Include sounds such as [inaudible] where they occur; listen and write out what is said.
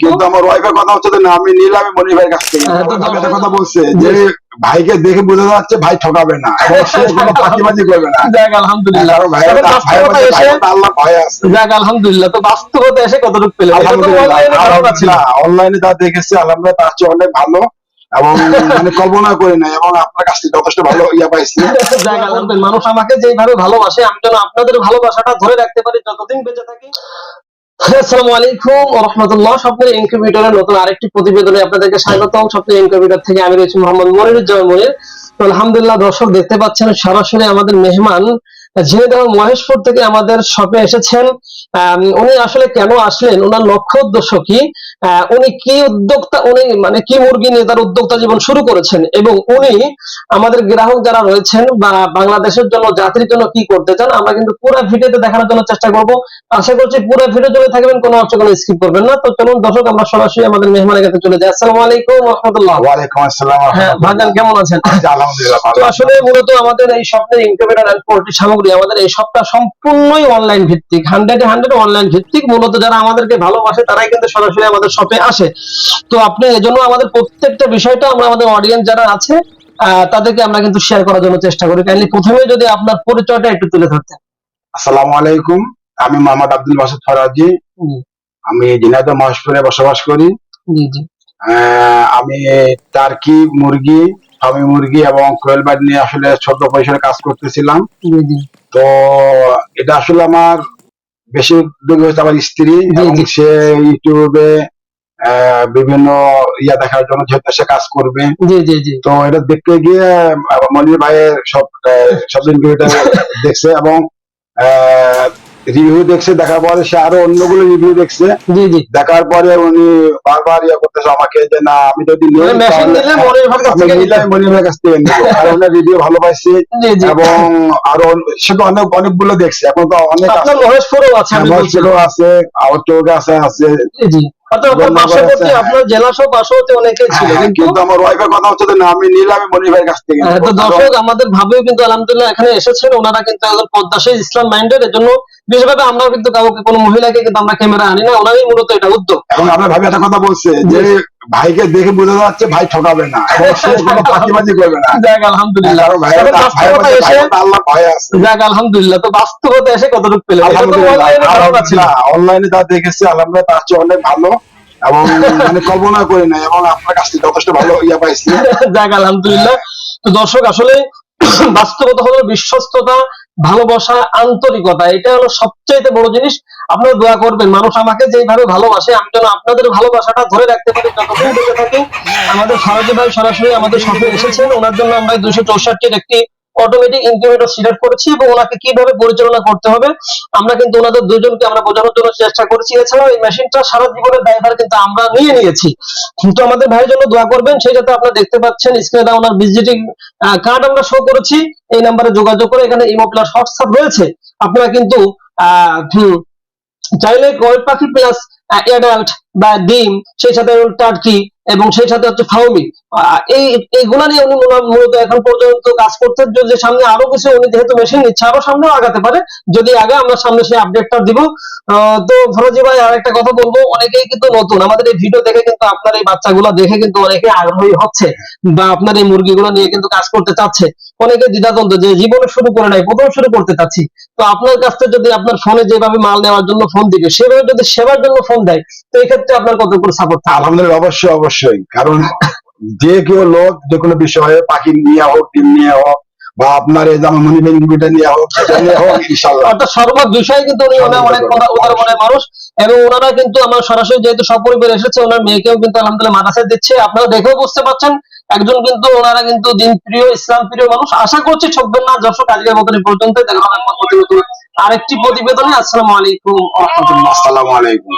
কিন্তু আমার ওয়াইফের কথা হচ্ছে না আমি নিলাম মনির ভাইয়ের কাছ থেকে হ্যাঁ, কথা বলছে যে ভাইকে দেখে বোঝা যাচ্ছে ভাই ঠকাবে না এবং সে কোনো [laughs] ফাঁকিবাজি করবে না। যাক আলহামদুলিল্লাহ। আল্লাহ ভয় আছে। যাক তো বাস্তবতা এসে কতটুকু অনলাইনে যা দেখেছি আলহামদুলিল্লাহ তার চেয়ে অনেক ভালো এবং মানে কল্পনা করি না এবং আপনার কাছ থেকে যথেষ্ট ভালো ইয়া পাইছি। [laughs] মানুষ আমাকে যেভাবে ভালোবাসে আমি যেন আপনাদের ভালোবাসাটা ধরে রাখতে পারি যতদিন বেঁচে থাকি নতুন আরেকটি প্রতিবেদনে আপনাদেরকে থেকে আমি রয়েছি মোহাম্মদ মনিরুজ্জামান মনির। আলহামদুলিল্লাহ, দর্শক দেখতে পাচ্ছেন, সরাসরি আমাদের মেহমান ঝিনাইদহ মহেশপুর থেকে আমাদের শপে এসেছেন উনি আসলে কেন আসলেন ওনার লক্ষ্য উদ্দেশ্য কি? উনি কি উদ্যোক্তা উনি মানে কি মুরগি নিয়ে তার উদ্যোক্তা জীবন শুরু করেছেন এবং উনি আমাদের গ্রাহক যারা রয়েছেন বা বাংলাদেশের জন্য জাতির জন্য কি করতে চান আমরা কিন্তু পুরো ভিডিওতে দেখানোর জন্য চেষ্টা করব। আশা করছি পুরো ভিডিও জুড়ে থাকবেন কোনো অংশ কোনো স্কিপ করবেন না। তো চলুন দর্শক আমরা সরাসরি আমাদের মেহমানের কাছে চলে যাই। আসসালামু আলাইকুম রহমতুল্লাহ। ওয়ালাইকুম আসসালাম হ্যাঁ ভাইজান কেমন আছেন? আলহামদুলিল্লাহ তো আসলে মূলত আমাদের এই স্বপ্নের ইনকিউবেটর এন্ড পোল্ট্রি সামগ্রী আমাদের এই সবটা সম্পূর্ণই অনলাইন ভিত্তিক। হান্ড্রেড হান্ড্রেড অনলাইন ভিত্তিক। মূলত যারা আমাদেরকে ভালোবাসে তারাই কিন্তু সরাসরি আমাদের শপে আসে। তো আপনি এজন্য আমাদের প্রত্যেকটা বিষয়টা আমরা আমাদের অডিয়েন্স যারা আছে তাদেরকে আমরা কিন্তু শেয়ার করার জন্য চেষ্টা করি। কাইন্ডলি প্রথমে যদি আপনার পরিচয়টা একটু তুলে ধরতেন। আসসালামু আলাইকুম। আমি মোহাম্মদ আব্দুল বাসুদ ফরাজি। আমি ঝিনাইদহ মহেশপুরে বসবাস করি। জি জি। আমি টার্কি মুরগি আমি মুরগি এবং কোয়েল বার্ড নিয়ে আসলে ছোট পয়সার কাজ করতেছিলাম। তো এটা আসলে আমার বেশি উদ্যোগ হয়েছে আমার স্ত্রী সে ইউটিউবে আহ, বিভিন্ন ইয়া দেখার জন্য যেহেতু সে কাজ করবে। জি জি জি। তো এটা দেখতে গিয়ে মনির ভাইয়ের সব সব দিন এটা [laughs] দেখছে এবং রিভিউ দেখছে দেখার পরে সে আরও অন্যগুলো রিভিউ দেখছে। জি জি। দেখার পরে উনি বারবার ইয়ে করতেছে আমাকে যে না আমি যদি মানে কাছ থেকে নিবো। আর ওনার রিভিউ ভালো পাইছি। এবং আরও সে তো অনেক অনেকগুলো দেখছে। এখন তো অনেক আপনার আছে। বলছি। আছে আছে আছে। জি আপনার জেলা পার্শ্ববর্তী ছিল হ্যাঁ, কিন্তু কিন্তু আমার ওয়াইফের কথা হচ্ছে না আমি নিলে আমি কাছ থেকে হ্যাঁ, তো দর্শক আমাদের ভাবেও কিন্তু আলহামদুলিল্লাহ এখানে এসেছেন। ওনারা কিন্তু একজন পদ্মাশী ইসলাম মাইন্ডের এর জন্য বিশেষভাবে আমরাও কিন্তু কাউকে কোনো মহিলাকে কিন্তু আমরা ক্যামেরা আনি না ওনারই মূলত এটা উদ্যোগ। এবং আপনার ভাবি একটা কথা বলছে যে ভাইকে দেখে বোঝা যাচ্ছে ভাই ঠকাবে না। [laughs] ফাঁকিবাজি করবে না। যাক আলহামদুলিল্লাহ। যাক আলহামদুলিল্লাহ। তো বাস্তবতা এসে কতটুকু তো আলহামদুলিল্লাহ। অনলাইনে যা দেখেছি আলহামদুলিল্লাহ তার চেয়ে অনেক ভালো। এবং মানে কল্পনা করি না এবং আপনার কাছ থেকে যথেষ্ট ভালো ইয়া পাইছি। [laughs] যাক আলহামদুলিল্লাহ। তো দর্শক আসলে বাস্তবতা হলো বিশ্বস্ততা ভালোবাসা আন্তরিকতা, এটা হলো সবচাইতে বড় জিনিস। আপনারা দোয়া করবেন, মানুষ আমাকে যেভাবে ভালোবাসে, আমি যেন আপনাদের ভালোবাসাটা ধরে রাখতে পারি। যতক্ষণ বেঁচে থাকি আমাদের ফরাজি ভাই সরাসরি আমাদের সাথে এসেছেন। ওনার জন্য আমরা দুশো চৌষট্টির একটি অটোমেটিক ইনকিউবেটর সিলেক্ট করেছি এবং ওনাকে কীভাবে পরিচালনা করতে হবে, আমরা কিন্তু ওনাদের দুজনকে আমরা বোঝানোর জন্য চেষ্টা করেছি। এছাড়াও এই মেশিনটা সারা জীবনের ড্রাইভার কিন্তু আমরা নিয়ে নিয়েছি। কিন্তু আমাদের ভাইয়ের জন্য দোয়া করবেন সেই যাতে আপনারা দেখতে পাচ্ছেন স্ক্রিনে ওনার ভিজিটিং কার্ড আমরা শো করেছি। এই নাম্বারে যোগাযোগ করে এখানে ইমো প্লাস হোয়াটসঅ্যাপ রয়েছে। আপনারা কিন্তু চাইলে কয়েক পাখি প্লাস অ্যাডাল্ট বা ডিম, সেই সাথে টার্কি এবং সেই সাথে হচ্ছে ফাউমি। এই, এইগুলা নিয়ে উনি মূলত এখন পর্যন্ত কাজ করতে যে সামনে আরও কিছু, উনি যেহেতু মেশিন নিচ্ছে, আরও সামনেও আগাতে পারে। যদি আগে আমরা সামনে সেই আপডেটটা দিব। তো ফরজি ভাই আর একটা কথা বলব। অনেকেই কিন্তু নতুন। আমাদের এই ভিডিও দেখে কিন্তু আপনার এই বাচ্চাগুলো দেখে কিন্তু অনেকে আগ্রহী হচ্ছে বা আপনার এই মুরগিগুলো নিয়ে কিন্তু কাজ করতে চাচ্ছে। অনেকে দ্বিধাদ্বন্দ্ব যে জীবনে শুরু করে নাই, প্রথম শুরু করতে চাচ্ছি। তো আপনার কাছ থেকে যদি আপনার ফোনে যেভাবে মাল নেওয়ার জন্য ফোন দিবে, সেভাবে যদি সেবার জন্য ফোন দেয়, তো এই ক্ষেত্রে আপনার কতটুকু সাপোর্ট থাকবে? আলহামদুলিল্লাহ, অবশ্যই অবশ্যই। কারণ যে কেউ লোক যে কোনো বিষয়ে পাখি নিয়ে হোক ডিম নিয়ে হোক বা আপনার এই যেমন মনি বেনিফিটা নিয়ে হোক সেটা নিয়ে হোক ইনশাল্লাহ অর্থাৎ সর্ব বিষয়ে কিন্তু উনি ওনার অনেক উদার মনের মানুষ এবং ওনারা কিন্তু আমার সরাসরি যেহেতু সপরিবার এসেছে ওনার মেয়েকেও কিন্তু আলহামদুলিল্লাহ মাদ্রাসায় দিচ্ছে। আপনারা দেখেও বুঝতে পারছেন একজন কিন্তু ওনারা কিন্তু দিন প্রিয় ইসলাম প্রিয় মানুষ। আশা করছি ঠকবেন না দর্শক আজকের মতন পর্যন্ত দেখা হবে প্রতিবেদন আরেকটি প্রতিবেদনে। আসসালামু আলাইকুম আসসালামু আলাইকুম।